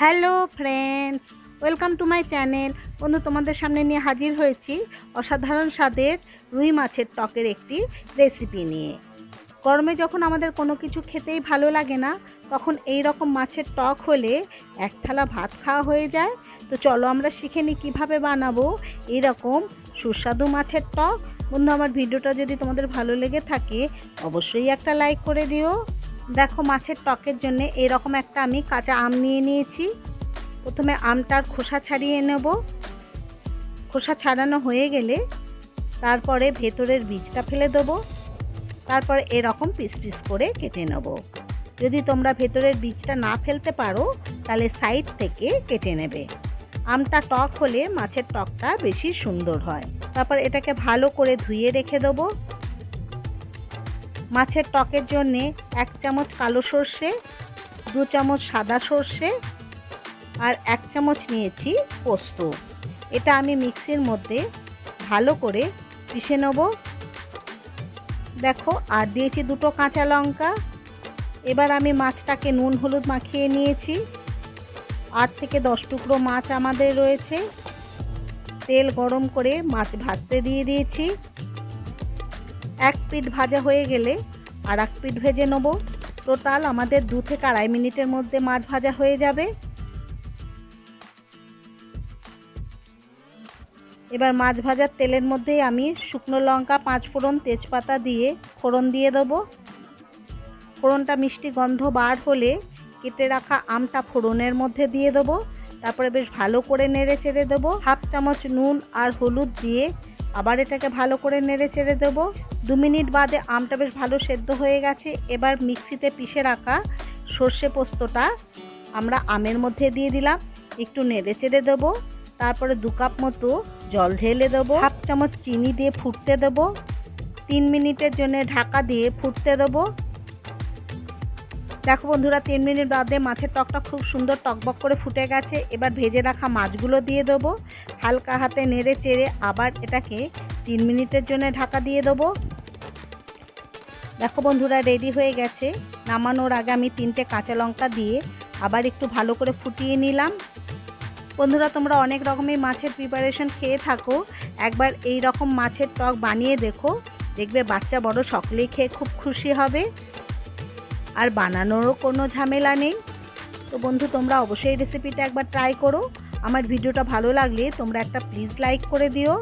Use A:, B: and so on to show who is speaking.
A: Hello friends, welcome to my channel. বন্ধু, তোমাদের সামনে নিয়ে হাজির হয়েছি অসাধারণ স্বাদের রুই মাছের টকের একটি রেসিপি নিয়ে। গরমে যখন আমাদের কোনো কিছু খেতেই ভালো লাগে না, তখন এই রকম মাছের টক হলে এক থালা ভাত খাওয়া হয়ে যায়। তো চলো আমরা শিখে নিই কীভাবে বানাবো এইরকম সুস্বাদু মাছের টক। বন্ধু, আমার ভিডিওটা যদি তোমাদের ভালো লেগে থাকে, অবশ্যই একটা লাইক করে দিও। দেখো মাছের টকের জন্য এরকম একটা আমি কাঁচা আম নিয়ে নিয়েছি। প্রথমে আমটার খোসা ছাড়িয়ে নেব। খোসা ছাড়ানো হয়ে গেলে তারপরে ভেতরের বীজটা ফেলে দেবো। তারপর এরকম পিস পিস করে কেটে নেব। যদি তোমরা ভেতরের বীজটা না ফেলতে পারো, তাহলে সাইড থেকে কেটে নেবে। আমটা টক হলে মাছের টকটা বেশি সুন্দর হয়। তারপর এটাকে ভালো করে ধুয়ে রেখে দেবো। মাছের টকের জন্যে এক চামচ কালো সর্ষে, দু চামচ সাদা সর্ষে আর এক চামচ নিয়েছি পোস্ত। এটা আমি মিক্সির মধ্যে ভালো করে পিষে নেব। দেখো, আর দিয়েছি দুটো কাঁচা লঙ্কা। এবার আমি মাছটাকে নুন হলুদ মাখিয়ে নিয়েছি। আট থেকে দশ টুকরো মাছ আমাদের রয়েছে। তেল গরম করে মাছ ভাজতে দিয়ে দিয়েছি। এক পিঠ ভাজা হয়ে গেলে আর এক পিঠ ভেজে নেব। টোটাল আমাদের দু থেকে আড়াই মিনিটের মধ্যে মাছ ভাজা হয়ে যাবে। এবার মাছ ভাজার তেলের মধ্যেই আমি শুকনো লঙ্কা, পাঁচ ফোড়ন, তেজপাতা দিয়ে ফোড়ন দিয়ে দেবো। ফোড়নটা মিষ্টি গন্ধ বার হলে কেটে রাখা আমটা ফোড়নের মধ্যে দিয়ে দেবো। তারপরে বেশ ভালো করে নেড়ে চেড়ে দেবো। হাফ চামচ নুন আর হলুদ দিয়ে আবার এটাকে ভালো করে নেড়ে চেড়ে দেবো। দু মিনিট বাদে আমটা বেশ ভালো সেদ্ধ হয়ে গেছে। এবার মিক্সিতে পিষে রাখা সর্ষে পোস্তটা আমরা আমের মধ্যে দিয়ে দিলাম। একটু নেড়ে চেড়ে দেবো। তারপরে দু কাপ মতো জল ঢেলে দেবো। হাফ চামচ চিনি দিয়ে ফুটতে দেবো। তিন মিনিটের জন্য ঢাকা দিয়ে ফুটতে দেবো। দেখো বন্ধুরা, তিন মিনিট বাদে মাছের টকটা খুব সুন্দর টকবক করে ফুটে গেছে। এবার ভেজে রাখা মাছগুলো দিয়ে দেবো। হালকা হাতে নেড়ে চেড়ে আবার এটাকে তিন মিনিটের জন্য ঢাকা দিয়ে দেবো। দেখো বন্ধুরা, রেডি হয়ে গেছে। নামানোর আগে আমি তিনটে কাঁচা লঙ্কা দিয়ে আবার একটু ভালো করে ফুটিয়ে নিলাম। বন্ধুরা, তোমরা অনেক রকমের মাছের প্রিপারেশন খেয়ে থাকো। একবার এই রকম মাছের টক বানিয়ে দেখো। দেখবে বাচ্চা বড় সকলেই খেয়ে খুব খুশি হবে। আর বানানোরও কোনো ঝামেলা নেই। তো বন্ধু, তোমরা অবশ্যই রেসিপিটা একবার ট্রাই করো। আমার ভিডিওটা ভালো লাগলে তোমরা একটা প্লিজ লাইক করে দিও।